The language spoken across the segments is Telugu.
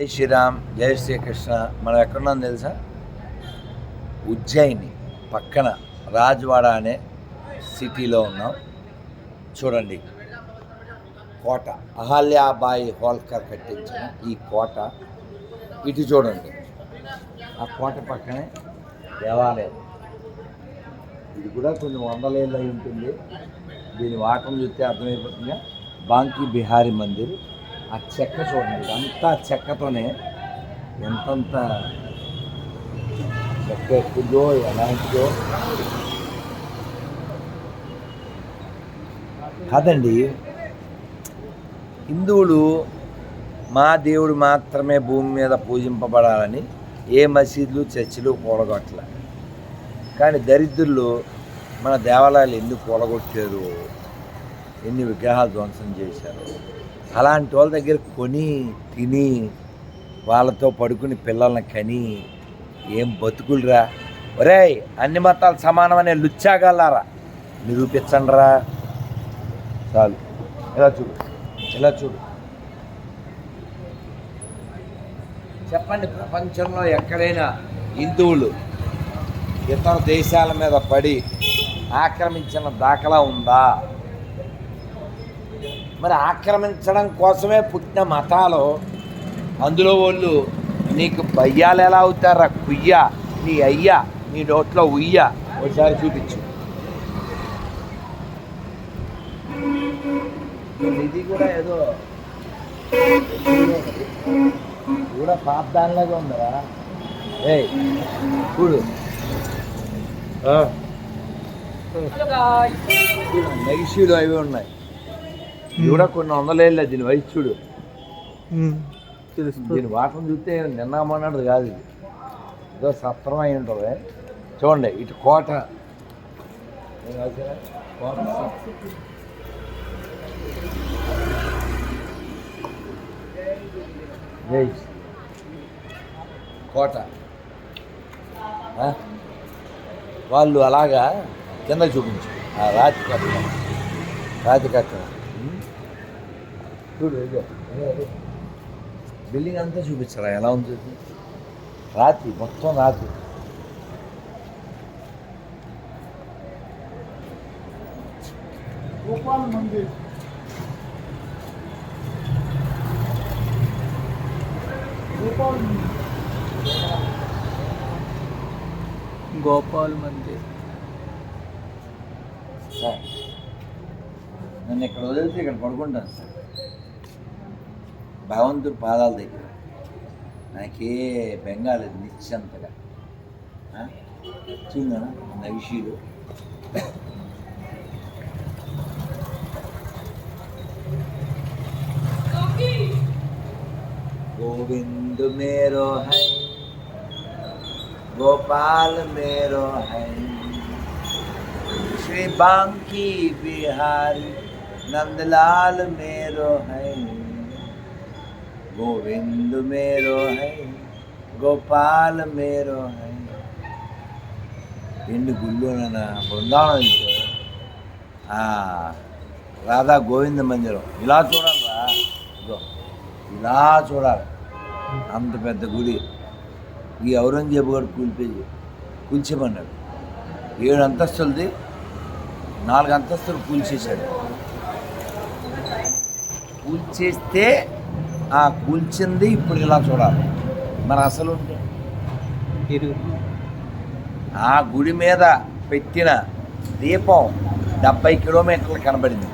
జై శ్రీరామ్ జై శ్రీకృష్ణ. మనం ఎక్కడున్నాం తెలుసా? ఉజ్జయిని పక్కన రాజ్వాడ అనే సిటీలో ఉన్నాం. చూడండి కోట. అహల్యాబాయి హోల్కర్ కట్టించిన ఈ కోట. ఇటు చూడండి ఆ కోట పక్కనే దేవాలయం. ఇది కూడా కొన్ని వందలేళ్ళు అయి ఉంటుంది. దీని వాటం చూస్తే అర్థమైపోతుందిగా. బాంకీ బిహారీ మందిర్. ఆ చెక్క చూడండి అంతా చెక్కతోనే ఎంతంత చెక్క ఎక్కుదో ఎలాంటిదో కాదండి హిందువులు మా దేవుడు మాత్రమే భూమి మీద పూజింపబడాలని ఏ మసీదులు చర్చిలు కూడగొట్టలే కానీ దరిద్రులు మన దేవాలయాలు ఎందుకు కూడగొట్టారు ఎన్ని విగ్రహాలు ధ్వంసం చేశారు? అలాంటి వాళ్ళ దగ్గర కొని తిని వాళ్ళతో పడుకుని పిల్లల్ని కని ఏం బతుకులరా? ఒరేయ్ అన్ని మతాలు సమానమనే లుచ్చాగలరా నిరూపించండి రా చాలు. ఇలా చూడు. ఇలా చూడు. చెప్పండి ప్రపంచంలో ఎక్కడైనా హిందువులు ఇతర దేశాల మీద పడి ఆక్రమించిన దాఖలా ఉందా? మరి ఆక్రమించడం కోసమే పుట్టిన మతాలు అందులో వాళ్ళు నీకు బయ్యాలు ఎలా అవుతారా? కుయ్య నీ అయ్యా నీ నోట్లో ఉయ్య. ఒకసారి చూపించు. ఇది కూడా ఏదో కూడా పాపదానిలాగా ఉందరా. ఏయ్ చూడు. నెగిషీలు అవి ఉన్నాయి. కూడా కొన్ని వందలేళ్ళ దీని వయసు చూడు. దీని వాటం చూస్తే నిన్న మొన్నది కాదు ఇది. ఏదో సత్రం అయి ఉంటుంది. చూడండి ఇటు కోట? కోట కోట? వాళ్ళు అలాగా కింద చూపించు. ఆ రాతి కట్టడం. రాతి కట్టడం. చూడు. బిల్డింగ్ అంతా చూపించరా ఎలా ఉంది? చూడు. రాతి మొత్తం రాతి గోపాల్ మందిర్ గోపాల్ గోపాల్ మందిర్ సార్ నన్ను ఇక్కడ వదిలితే ఇక్కడ పడుకుంటాను సార్. భగవంతుడి పాదాల దగ్గర నాకే బెంగాలేదు నిశ్చంతగా చూందా నవిషీలు गोविंद मेरो है गोपाल मेरो है श्री बांकी बिहारी नंदलाल मेरो है गोविंद मेरो है गोपाल मेरो है ఎన్ని గుళ్ళు నా బృందావనం వెళ్తే ఆ, రాధా గోవింద మందిరం ఇలా చూడాలిరా ఇదో ఇలా చూడాలి అంత పెద్ద గుడి ఈ ఔరంగజేబు గారు కూల్పేది కూల్చేమన్నాడు ఏడు అంతస్తులది నాలుగు అంతస్తులు కూల్చేశాడు కూల్చేస్తే ఆ కూల్చింది ఇప్పుడు ఇలా చూడాలి. మరి అసలు ఆ గుడి మీద పెట్టిన దీపం డెబ్బై కిలోమీటర్లు కనబడింది.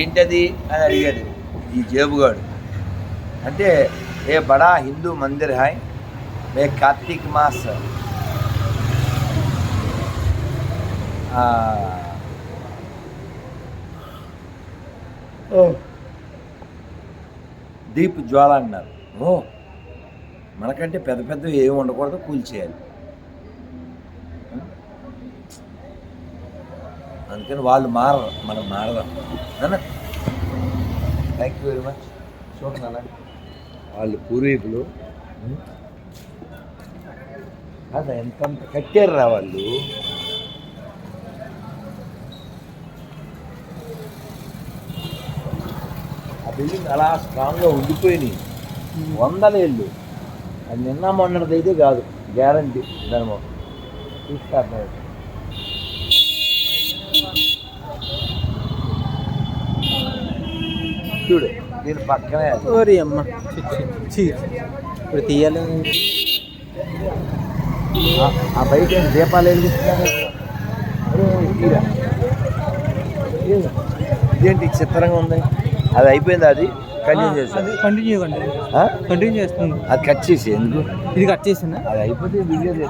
ఏంటది అని అడిగాడు ఈ జేబుగాడు. అంటే ఏ బడా హిందూ మందిర్ హాయ్ మే కార్తీక్ మాస్. ఆ, ఓ, దీప్ జ్వాల అన్నారు. ఓ మనకంటే పెద్ద పెద్ద ఏమి ఉండకూడదు కూల్చేయాలి అందుకని వాళ్ళు మారరు మనం మారదాం. థ్యాంక్ యూ వెరీ మచ్ చూడండి వాళ్ళు పూర్వీకులు. అది ఎంత కట్టారు రా వాళ్ళు? బిల్డింగ్ అలా స్ట్రాంగ్గా ఉండిపోయినాయి. వందలేళ్ళు. అది నిన్న మొన్నటిది అయితే కాదు గ్యారంటీ దాని చూస్తారు చూడు దీని పక్కనే. ఓరి అమ్మ. ఇప్పుడు తీయాలి. ఆ- బయట దీపాలు వెలిగిస్తున్నారు? ఇదేంటి? చిత్రంగా ఉంది అది అయిపోయింది అది? కంటిన్యూ చేస్తాను కంటిన్యూ కంటిన్యూ చేస్తుంది. అది కట్ చేసి ఎందుకు? ఇది కట్ చేసినా? అది అయిపోతే వీడియో